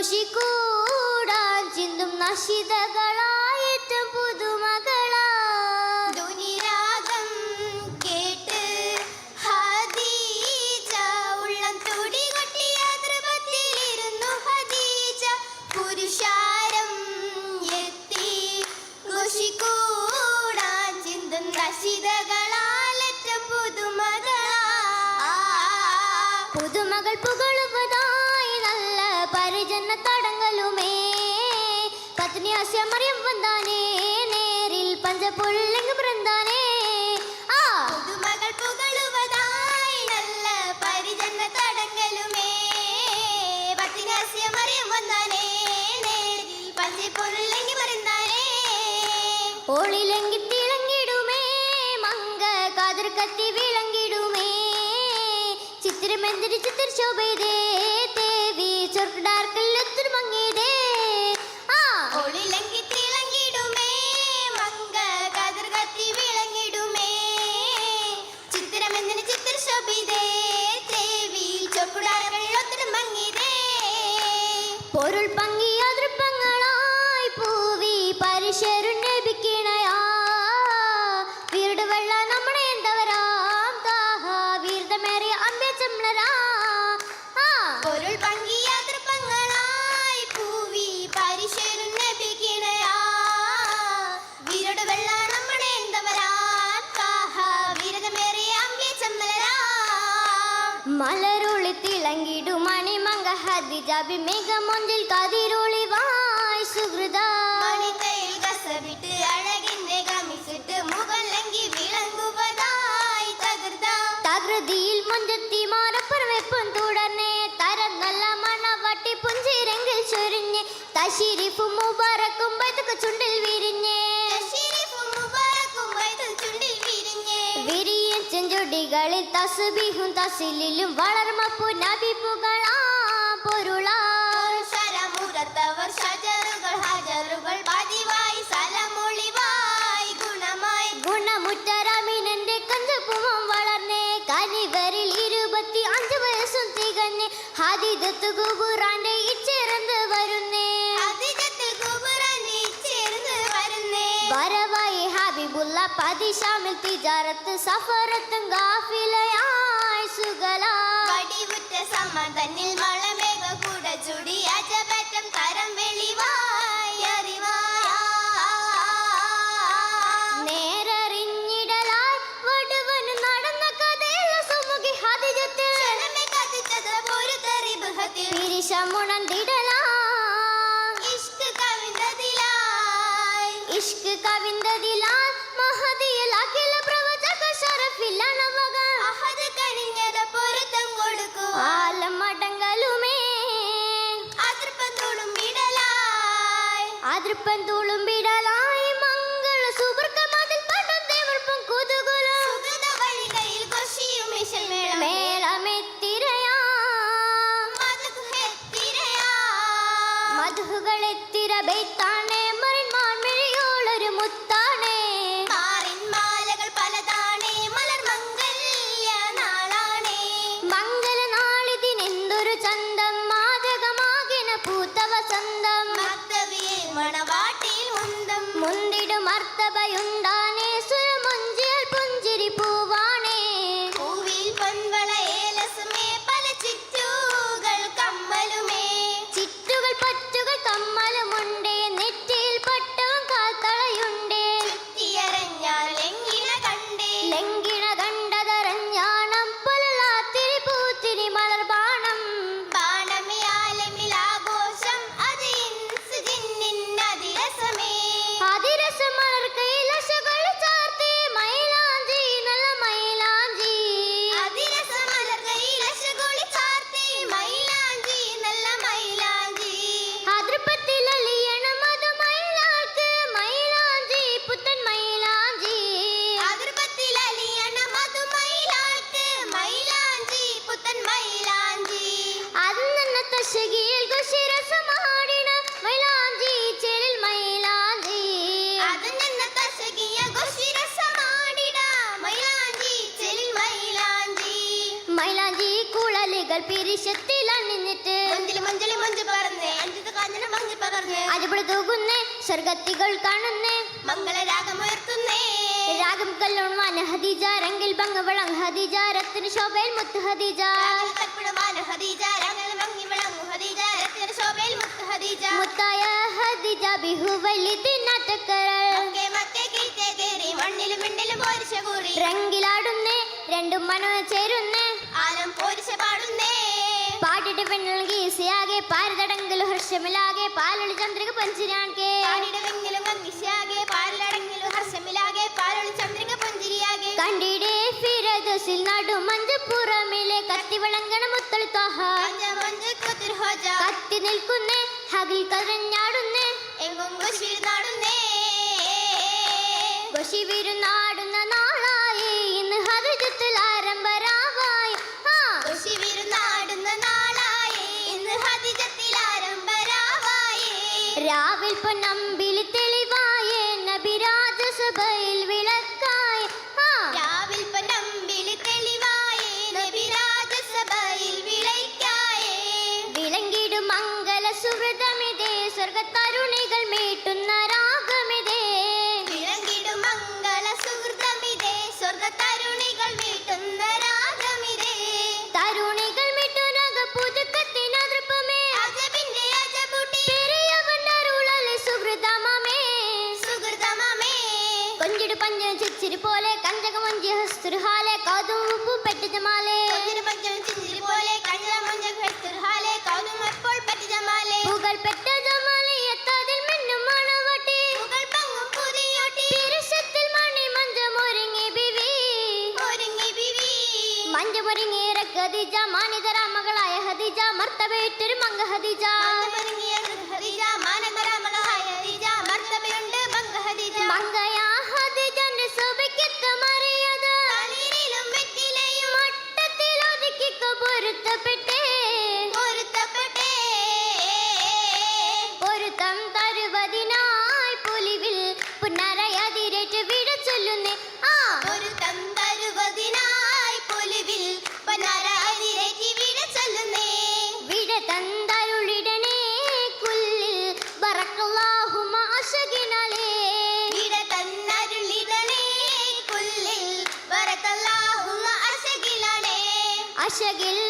ഘോഷിക്കൂടാൻ ചിന്തും നശിതകളായിട്ടും പുതുമകളാ. ധുനിരാഗം കേട്ട് ഹദീജ ഉള്ളം തുടി കൊട്ടിയ ധ്രുവത്തിലിരുന്നു ഹദീജ. പുരുഷാരം എത്തി ഘോഷിക്കൂടാൻ ചിന്തും നശിതകളാലറ്റ പുതുമകളാ. പുതുമകൾ പുകളുവതായി പത്നി അസ്യമറിയം വന്നാനേ നേരിൽ പഞ്ചപുള്ളിങ് ബൃന്ദാനേ ആ. പുതുമകൾ പുകളുവതായി നല്ല തടങ്കലുമേ. വന്നാനേ നേരിൽ തിളങ്ങിടുമേ മങ്ക കാതിർ കത്തി വിളങ്ങിടുമേ ചിത്രമെന്തിരി ചിത്രശോഭയതേ ദേവി ചൊർക്കടാർക്കല്ലെത്തിരി മങ്ങിയതേ பொருள் ഹദിജാബി മേഘമൊന്നിൽ കതിരൊളി വായ് സുഹൃത മണിത്തയിൽ കസവിട്ട് അഴകിന്റെ ഗമിച്ചിട്ട് മുകളിലെങ്കി വിളങ്ങുവതായി തകർത്ത തകൃതിയിൽ മുഞ്ചത്തി മാറപ്പുറവെപ്പും തുടർന്ന് തരം നല്ല മണവട്ടി പുഞ്ചിരെങ്കിൽ ചൊരിഞ്ഞ് തശിരിഫു മുബാറക്കും ബൈത്തക്ക ചുണ്ടിൽ വിരിഞ്ഞ് ശരീഫും മുബാറക്കും വൈതൽ ചുണ്ടിൽ വിരിഞ്ഞേ വിരിയൻ ചെഞ്ചൊടികളിൽ തസുബിഹും തസിലിലും വളർമപ്പു നബിപ്പുകളാ പൊരുളാ ശരമുറത്തവർ ഷജറുകൾ ഹജറുകൾ പതിവായി സലമൊളിവായി ഗുണമായി. ഗുണമുറ്റരാമിനന്റെ കഞ്ചപ്പുമം വളർന്നേ കനിവരിൽ ഇരുപത്തി അഞ്ച് വയസ്സും തികഞ്ഞ് ഹാദിദത്ത് കുബുറാന്റെ ഇച്ചിറന്ന് വരുന്നേ. വരവായി ഹബീബുള്ള പതിശാമിൽ തിജാറത്ത് സഫറത്തും ഗാഫിലയായി സുഗലാ. വടിവുറ്റ സമതന്നിൽ கவிக்கு கவிந்ததிலான் மகதியில் அகில பிரபஞ்சக ஷரஃபில்லான மகன் அகது கணிஞர பொருத்தம் கொடுக்கும். ஆலம் மடங்களுமே. அதிர்ப்பந்தூளும் விடலாய். அதிர்ப்பந்தூளும் விடலாய். மங்கள சுபர்க்க மதில் பட்டம் தேவர்ப்பம் குதுகுலம். சுகத வழிகையில் கொஷியும் மிஷல் மேளமே. திரையா மதுகு പിരിശത്തിൽ അണിഞ്ഞിട്ട് മഞ്ചിൽ മഞ്ചിൽ മഞ്ച് പറന്ന് അഞ്ചത് കാഞ്ഞന മങ്ങി പകർന്ന്. അടിപൊളി തൂകുന്നേ സ്വർഗത്തികൾ കാണുന്നേ. മംഗളരാഗമുയർത്തുന്നേ. രാഗം കല്ലോൺ ഹദീജ രംഗിൽ ഭംഗവളം ഹദീജ രത്തിന് ശോഭയിൽ മുത്ത് ഹദീജ മുത്തായ ഹദീജ ബിഹുവലി തിന്നാട്ടക്കരൾ. രംഗിലാടുന്നേ രണ്ടും മനോ ചേരുന്നേ. ഗീസിയാകെ പാരതടങ്കൽ ഹർഷമിലാകെ പാലൊളി ചന്ദ്രിക പഞ്ചിരിയാണെ ഹർഷമിലാകെ പാലൊളി ചന്ദ്രിക പുഞ്ചിരിയാകെ. കണ്ടിടേ ഫിരദസിൽ നടു മഞ്ചപ്പുറമിലെ കത്തി വിളങ്ങണ ത്വഹ നിൽക്കുന്നേ ഹകിൽ കരഞ്ഞാടുന്നേ. എങ്ങും നാടുന്നേ. രാവിൽ പൊന്നമ്പിൽ തെളിവായേ നബിരാജ സഭയിൽ വിളക്കായി മഞ്ചി ഹസ്തുഹാലെ കൗതുമ്പു പെട്ടിജമാലേ പഞ്ചം ചിഞ്ചിരി പോലെ കഞ്ഞ മഞ്ഞ ഹാലെ കൗതും എപ്പോൾ പറ്റിജമാലേ പുകൾ പെട്ട ജമാലി എത്താതിൽ മിന്നും മണവട്ടി. മുകൾ പങ്ങും പുതിയോട്ടി. തിരുശത്തിൽ മണി ബിവി. ഒരുങ്ങി ബിവി. ഖദീജ മാനിതര മകളായ ഹദീജ മർത്തവേറ്റൊരു മംഗ ഹദീജ. ഒരുങ്ങിയ അശകിലണേ